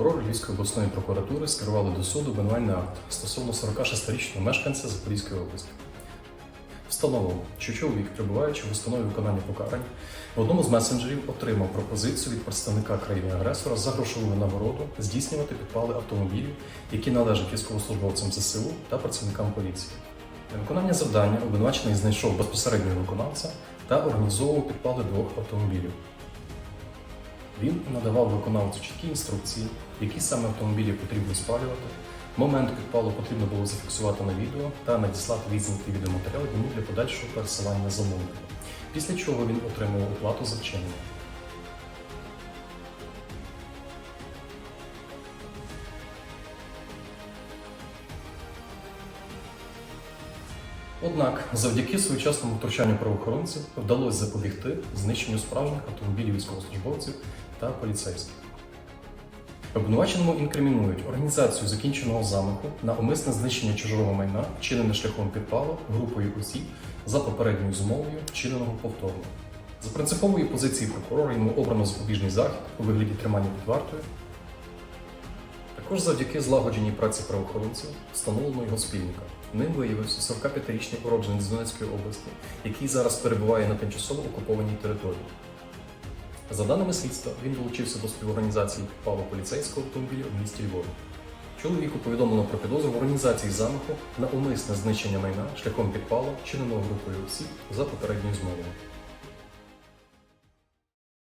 прокурор Львівської обласної прокуратури скерували до суду обвинувальний акт стосовно 46-річного мешканця Запорізької області. Встановлено, що чоловік, перебуваючи в установі виконання покарань, в одному з месенджерів отримав пропозицію від представника країни-агресора за грошову нагороду здійснювати підпали автомобілів, які належать військовослужбовцям ЗСУ та працівникам поліції. Для виконання завдання обвинувачений знайшов безпосереднього виконавця та організовував підпали двох автомобілів. Він надавав виконавцю чіткі інструкції, які саме автомобілі потрібно спалювати. Момент підпалу потрібно було зафіксувати на відео та надіслати відзнятий відеоматеріал йому для подальшого пересилання замовника. Після чого він отримував оплату за вчинення. Однак, завдяки своєчасному втручанню правоохоронців вдалося запобігти знищенню справжніх автомобілів військовослужбовців та поліцейських. Обвинуваченому інкримінують організацію закінченого замаху на умисне знищення чужого майна, вчинене шляхом підпалу групою осіб за попередньою змовою, вчиненого повторно. За принципової позиції прокурора йому обрано запобіжний захід у вигляді тримання під вартою. Також завдяки злагодженій праці правоохоронців встановлено його спільника. Ним виявився 45-річний уродженець з Донецької області, який зараз перебуває на тимчасово окупованій території. За даними слідства, він долучився до співорганізації підпалу поліцейського автомобіля у місті Львові. Чоловіку повідомлено про підозру в організації замаху на умисне знищення майна шляхом підпалу, вчиненого групою осіб за попередньою змовою.